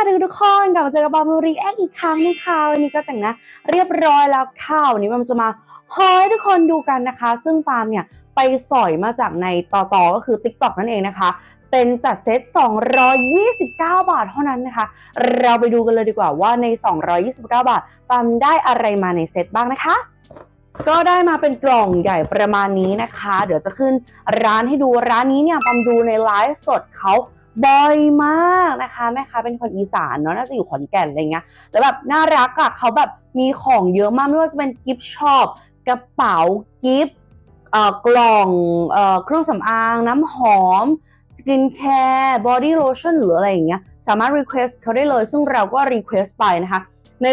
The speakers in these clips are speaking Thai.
ค่ะทุกคนกลับมาเจอกับบอมรีแอคอีกครั้งนึงค่ะวันนี้ก็แต่งหนะเรียบร้อยแล้วค่ะวันนี้มันจะมาฮอยทุกคนดูกันนะคะ ซึ่งปาล์มเนี่ยไปสอยมาจากในต่อต่อก็คือ TikTok นั่นเองนะคะ เป็นจัดเซต 229 บาทเท่านั้นนะคะ เราไปดูกันเลยดีกว่าว่าใน 229 บาทปาล์มได้อะไรมาในเซตบ้างนะคะก็ได้มาเป็นกล่องใหญ่ประมาณนี้นะคะ เดี๋ยวจะขึ้นร้านให้ดูร้านนี้เนี่ยปาล์มดูในไลฟ์สดเขา บ่อยมากนะคะแม่ค้าเป็นคนอีสานเนาะน่าจะอยู่ขอนแก่นอะไรเงี้ยแล้วแบบน่ารักอะ่ะเขาแบบมีของเยอะมากไม่ว่าจะเป็นกิฟต์ช็อปกระเป๋ากิฟต์กล่องเอเครื่องสำอางน้ำหอมสกินแคร์บอดี้โลชั่นหรืออะไรอย่างเงี้ยสามารถรีเควสเขาได้เลย ซึ่งเราก็รีเควสไปนะคะ ใน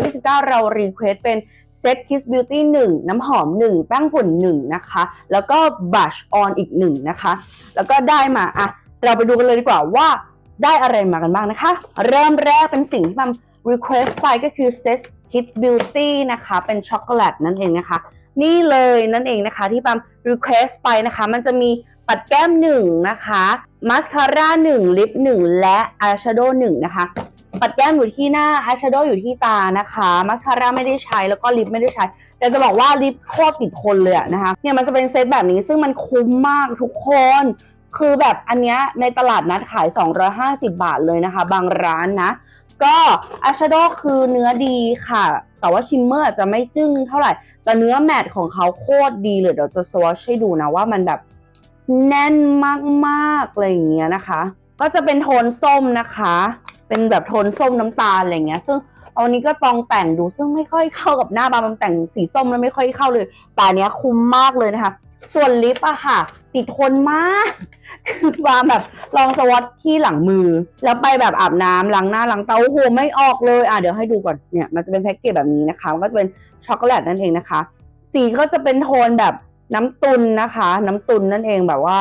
229 เรารีเควสเป็นเซต Kiss Beauty 1น้ำหอม 1 แป้งฝุ่น1นะคะ แล้วก็บัชออนอีก 1 นะคะ แล้วก็ได้มาอะ เราไปดูกันเลยดีกว่าว่าได้อะไรมากันบ้างนะคะ เริ่มแรกเป็นสิ่งที่มัน request ไปก็คือ Set Kit Beauty นะคะ เป็นช็อกโกแลตนั่นเองนะคะ นี่เลยนั่นเองนะคะที่ปั๊ม request ไปนะคะ มันจะมีปัดแก้ม1นะคะมาสคาร่า1ลิป1และอายแชโดว์1นะคะ ปัดแก้มอยู่ที่หน้าอายแชโดว์อยู่ที่ตานะคะมาสคาร่าไม่ได้ใช้แล้วก็ลิปไม่ได้ใช้แต่จะบอกว่าลิปโคตรติดทนเลยนะคะเนี่ยมันจะเป็นเซตแบบนี้ซึ่งมันคุ้มมากทุกคน คือแบบอันเนี้ยในตลาดนัดขาย 250 บาทเลยนะคะ บางร้านนะ ก็อ y ชโดคือเนื้อดีค่ะ แต่ว่าชิมเมอร์จะไม่จึ้งเท่าไหร่ แต่เนื้อแมตต์ของเขาโคตรดีเลยเดี๋ยวจะสวอชให้ดูนะว่ามันแบบแน่นมากๆอะไรอย่างเงี้ยนะคะ ก็จะเป็นโทนส้มนะคะ เป็นแบบโทนส้มน้ำตาลอะไรเงี้ย ซึ่งเอาวันนี้ก็ลองแต่งดูซึ่งไม่ค่อยเข้ากับหน้าบามันแต่งสีส้มแล้วไม่ค่อยเข้าเลย แต่อันเนี้ยคุ้มมากเลยนะคะ ส่วนลิปอะค่ะ ติดทนมาก คือวางแบบลองสวอตที่หลังมือ แล้วไปแบบอาบน้ำล้างหน้าล้างเตาโอ้โหไม่ออกเลยอะเดี๋ยวให้ดูก่อนเนี่ยมันจะเป็นแพ็กเกจแบบนี้นะคะ มันก็จะเป็นช็อกโกแลตนั่นเองนะคะ สีก็จะเป็นโทนแบบน้ำตุนนะคะ น้ำตุนนั่นเองแบบว่า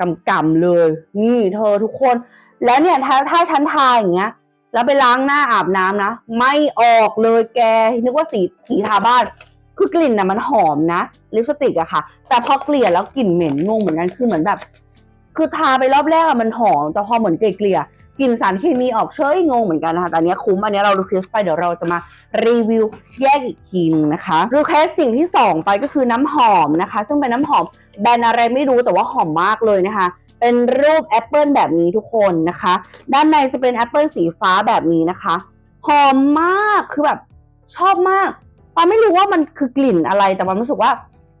กำกำๆเลย นี่เธอทุกคน แล้วเนี่ยถ้าถ้าฉันทาอย่างเงี้ย แล้วไปล้างหน้าอาบน้ำนะ ไม่ออกเลยแกนึกว่าสีผีทาบ้าน คือกลิ่นนะมันหอมนะลิปสติกอะค่ะ แต่พอเกลี่ยแล้วกลิ่นเหม็นงงเหมือนกันคือเหมือนแบบ คือทาไปรอบแรกอะมันหอมแต่พอเหมือนเกลี่ยกลิ่นสารเคมีออกเชยงงเหมือนกันนะคะแต่อันเนี้ยคุ้มอันนี้เราดูคลิปไปเดี๋ยวเราจะมารีวิวแยกอีกทีนึงนะคะดูแค่สิ่งที่สองไปก็คือน้ำหอมนะคะ ซึ่งเป็นน้ำหอมแบรนด์อะไรไม่รู้แต่ว่าหอมมากเลยนะคะ เป็นรูปแอปเปิลแบบนี้ทุกคนนะคะ ด้านในจะเป็นแอปเปิลสีฟ้าแบบนี้นะคะ หอมมากคือแบบชอบมาก ปาไม่รู้ว่ามันคือกลิ่นอะไร แต่ปารู้สึกว่า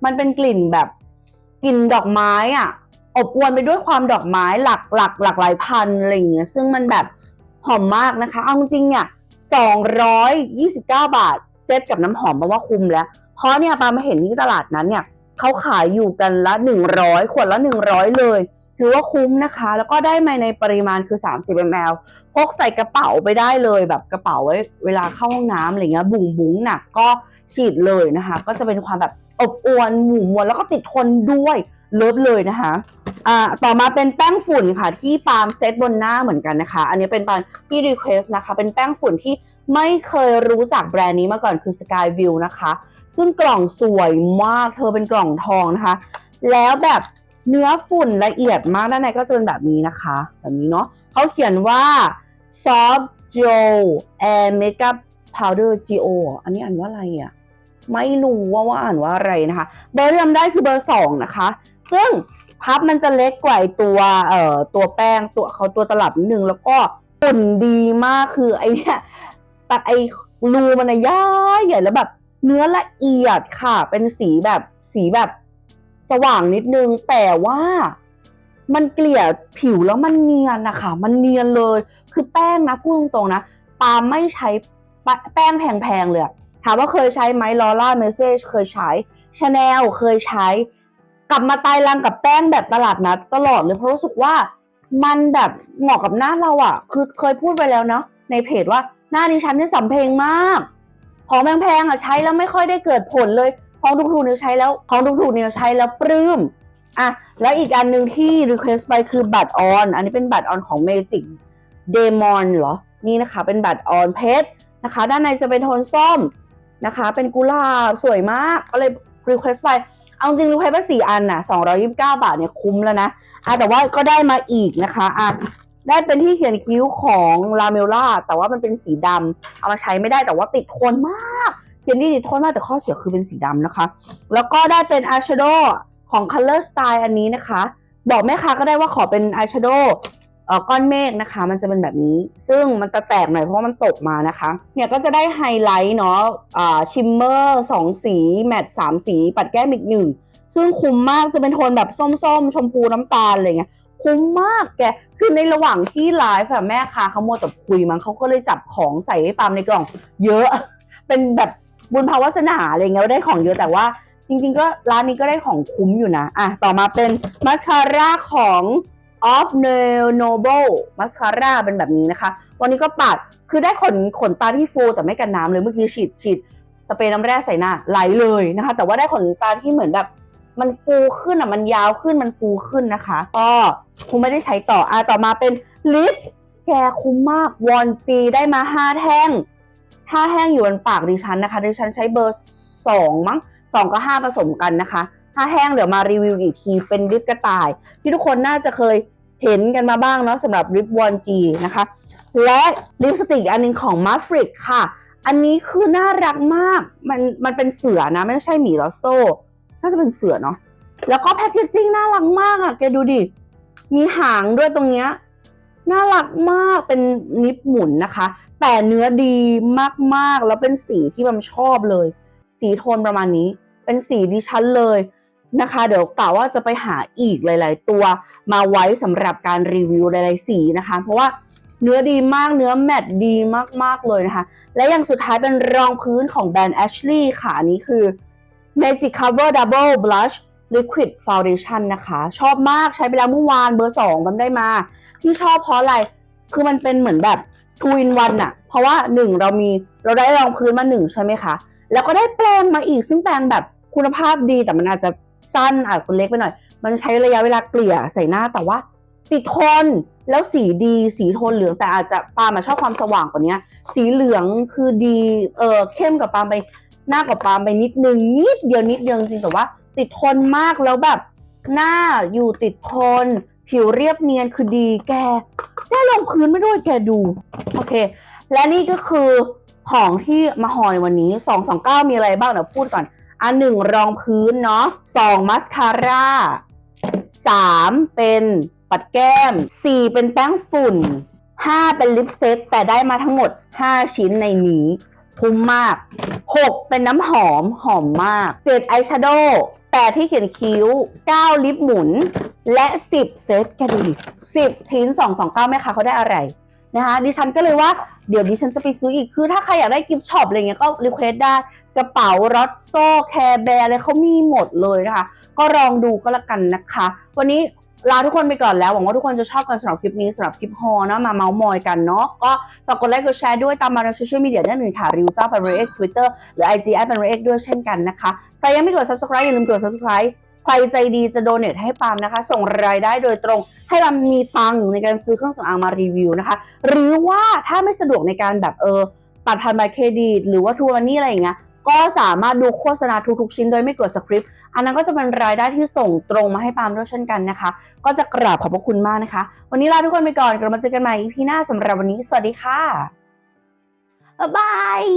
มันเป็นกลิ่นแบบกลิ่นดอกไม้อะอบอวลไปด้วยความดอกไม้หลักหลักหลากหลายพันอะไรอย่างเงี้ย ซึ่งมันแบบหอมมากนะคะ เอาจริงๆเนี่ย229บาท เซตกับน้ำหอมมาว่าคุ้มแล้ว เพราะเนี่ยปามาเห็นที่ตลาดนั้นเนี่ยเขาขายอยู่กันละ100ขวดละ100เลย ถือว่าคุ้มนะคะ แล้วก็ได้มาในปริมาณคือ 30 ml พกใส่กระเป๋าไปได้เลยแบบกระเป๋าไว้เวลาเข้าห้องน้ำอะไรเงี้ยบุ๋งบุ๋งหนักก็ฉีดเลยนะคะ ก็จะเป็นความแบบอบอวลหมู่มวลแล้วก็ติดทนด้วยเลิฟเลยนะคะอ่าต่อมาเป็นแป้งฝุ่นค่ะที่ปาล์มเซตบนหน้าเหมือนกันนะคะ อันนี้เป็นปาล์มที่รีเควสนะคะ เป็นแป้งฝุ่นที่ไม่เคยรู้จักแบรนด์นี้มาก่อนคือ Sky View นะคะ ซึ่งกล่องสวยมากเธอเป็นกล่องทองนะคะ แล้วแบบ เนื้อฝุ่นละเอียดมากด้านในก็จะเป็นแบบนี้นะคะ แบบนี้เนาะเขาเขียนว่า soft gel air makeup powder go อันนี้อ่านว่าอะไรอะ ไม่รู้ว่าว่าอ่านว่าอะไรนะคะ เบอร์ที่ทำได้คือเบอร์สองนะคะ ซึ่งพับมันจะเล็กกว่าไอตัวเอ่อตัวแป้งตัวเขาตัวตลับนิดนึงแล้วก็ฝุ่นดีมากคือไอเนี่ยแต่ไอรูมันอะย้ายใหญ่แล้วแบบ เนื้อละเอียดค่ะ เป็นสีแบบสีแบบ สว่างนิดนึง แต่ว่ามันเกลี่ยผิวแล้วมันเนียนนะคะ มันเนียนเลย คือแป้งนะพูดตรงๆนะปาไม่ใช้แป้งแพงๆเลยถามว่าเคยใช้ไหมลอร่าเมสเซจเคยใช้ชาแนลเคยใช้ กลับมาตายรังกับแป้งแบบตลาดนัดตลอดเลยเพราะรู้สึกว่ามันแบบเหมาะกับหน้าเราอะคือเคยพูดไปแล้วเนาะในเพจว่าหน้าดิฉันนี่สำเพ็งมาก ของแพงๆอะใช้แล้วไม่ค่อยได้เกิดผลเลย ของถูกๆเนี่ยใช้แล้วของถูกๆเนี่ยใช้แล้วปลื้มอะแล้วอีกอันหนึ่งที่ request ไปคือบัตรออน อันนี้เป็นบัตรออนของ Magic Demon เหรอ นี่นะคะ เป็นบัตรออนเพชรนะคะ ด้านในจะเป็นโทนส้มนะคะ เป็นกุหลาบสวยมาก ก็เลย request ไป เอาจริง request ไปสี่อันน่ะ229บาทเนี่ยคุ้มแล้วนะอะแต่ว่าก็ได้มาอีกนะคะอะได้เป็นที่เขียนคิ้วของลาเมล่าแต่ว่ามันเป็นสีดำเอามาใช้ไม่ได้แต่ว่าติดทนมาก เขียนดีติดทนมากแต่ข้อเสียคือเป็นสีดำนะคะ แล้วก็ได้เป็นอายแชโดว์ของ Color Style อันนี้นะคะ บอกแม่ค้าก็ได้ว่าขอเป็นอายแชโดว์ก้อนเมฆนะคะ มันจะเป็นแบบนี้ ซึ่งมันจะแตกหน่อยเพราะมันตกมานะคะ เนี่ยก็จะได้ไฮไลท์เนาะชิมเมอร์สองสี แมตต์สามสี ปัดแก้มอีกหนึ่ง ซึ่งคุ้มมากจะเป็นโทนแบบส้มๆ ชมพูน้ำตาลอะไรเงี้ยคุ้มมากแก คือในระหว่างที่ไลฟ์อะแม่ค้าเขาโมแต่คุยมั้งเขาก็เลยจับของใส่ให้ปามในกล่อง เยอะ เป็นแบบ บุญภาวาสนาอะไรเงี้ยได้ของเยอะแต่ว่า จริง ๆ ก็ร้านนี้ก็ได้ของคุ้มอยู่นะอะต่อมาเป็นมัสคาร่าของ of n e n o b l e มัสคาร่าเป็นแบบนี้นะคะ วันนี้ก็ปัด คือได้ขนขนตาที่ฟูแต่ไม่กันน้ำเลย เมื่อกี้ฉีดฉีดสเปรย์น้ำแร่ใส่หน้าไหลเลยนะคะ แต่ว่าได้ขนตาที่เหมือนแบบ มันฟูขึ้นอะ มันยาวขึ้น มันฟูขึ้นนะคะ ก็คงไม่ได้ใช้ต่อ อะ ต่อมาเป็นลิป แกคุ้มมาก วอนจีได้มาห้าแท่ง ห้าแท่งอยู่บนปากดิฉันนะคะ ดิฉันใช้เบอร์สองมั้งสองกับห้าผสมกันนะคะห้าแท่งเดี๋ยวมารีวิวอีกทีเป็นลิปกระต่าย ที่ทุกคนน่าจะเคยเห็นกันมาบ้างเนาะสำหรับลิปวอนจีนะคะ และลิปสติกอันหนึงของมาฟริกค่ะ อันนี้คือน่ารักมาก มันมันเป็นเสือนะ ไม่ใช่หมีลอสโซน่าจะเป็นเสือเนาะ แล้วก็แพคเกจจิ้งน่ารักมากอะแกดูดิ มีหางด้วยตรงเนี้ย น่ารักมาก เป็นนิปหมุนนะคะ แต่เนื้อดีมากๆ แล้วเป็นสีที่บัมชอบเลย สีโทนประมาณนี้ เป็นสีดิฉันเลยนะคะ เดี๋ยวกล่าวว่าจะไปหาอีกหลาย ๆ ตัวมาไว้สำหรับการรีวิวหลายๆสีนะคะ เพราะว่าเนื้อดีมากเนื้อแมตต์ดีมากๆเลยนะคะ และอย่างสุดท้ายเป็นรองพื้นของแบรนด์ Ashley ค่ะอันนี้คือ Magic Cover Double Blush Liquid Foundation นะคะ ชอบมากใช้ไปแล้วเมื่อวานเบอร์สองบัมได้มา ที่ชอบเพราะอะไร คือมันเป็นเหมือนแบบ two in one อะเพราะว่าหนึ่งเรามีเราได้รองพื้นมาหนึ่งใช่ไหมคะ แล้วก็ได้แปรงมาอีกซึ่งแปรงแบบคุณภาพดีแต่มันอาจจะสั้นอาจจะเล็กไปหน่อย มันจะใช้ระยะเวลาเกลี่ยใส่หน้าแต่ว่า ติดทนแล้วสีดี สีโทนเหลืองแต่อาจจะปาล์มชอบความสว่างกว่านี้สีเหลืองคือดีเออเข้มกับปาล์มไปหน้ากับปาล์มไปนิดนึงนิดเดียวนิดเดียวจริงแต่ว่า ติดทนมากแล้วแบบ หน้าอยู่ติดทน ผิวเรียบเนียนคือดีแก ได้ลงพื้นไม่ด้วยแกดู โอเค และนี่ก็คือของที่มาห่อในวันนี้ 229 มีอะไรบ้างเดี๋ยวพูดก่อน อันหนึ่งรองพื้นเนาะสองมัสคาร่าสามเป็นปัดแก้มสี่เป็นแป้งฝุ่นห้าเป็นลิปสติกแต่ได้มาทั้งหมดห้าชิ้นในนี้ คุ้มมาก 6 เป็นน้ำหอมหอมมาก 7 อายแชโดว์8ที่เขียนคิ้ว 9 ลิปหมุน และ 10 เซตแกดูดิ10 ชิ้น 229แม่ค้าเขาได้อะไรนะคะดิฉันก็เลยว่าเดี๋ยวดิฉันจะไปซื้ออีกคือถ้าใครอยากได้กิฟต์ช็อปอะไรเงี้ยก็รีเควสได้กระเป๋ารอตโซ่แคร์แบร์อะไรเขามีหมดเลยนะคะ ก็ลองดูก็แล้วกันนะคะ วันนี้ ลาทุกคนไปก่อนแล้ว หวังว่าทุกคนจะชอบกันสำหรับคลิปนี้สำหรับคลิปฮอเนาะมาเมาส์มอยกันเนาะก็ฝากกดไลค์กดแชร์ด้วยตามมาในโซเชียลมีเดียได้หนึ่งค่ะริวเจ้าเป็นเอ็กทวิตเตอร์หรือ IG แอดเป็นเอ็กด้วยเช่นกันนะคะใครยังไม่กด subscribe อย่าลืมกด subscribe ใครใจดีจะโดเนทให้ปามนะคะ ส่งรายได้โดยตรง ให้ปามมีตังในการซื้อเครื่องสำอางมารีวิวนะคะ หรือว่าถ้าไม่สะดวกในการแบบเออตัดผ่านบัตรเครดิต หรือว่าทูวันนี่อะไรอย่างเงี้ย ก็สามารถดูโฆษณาทุกๆชิ้นโดยไม่เกิดสคริปต์ อันนั้นก็จะเป็นรายได้ที่ส่งตรงมาให้ปาล์มด้วยเช่นกันนะคะ ก็จะกราบขอบพระคุณมากนะคะ วันนี้ลาทุกคนไปก่อนกลับมาเจอกันใหม่ EP หน้าสำหรับวันนี้ สวัสดีค่ะบ๊ายบาย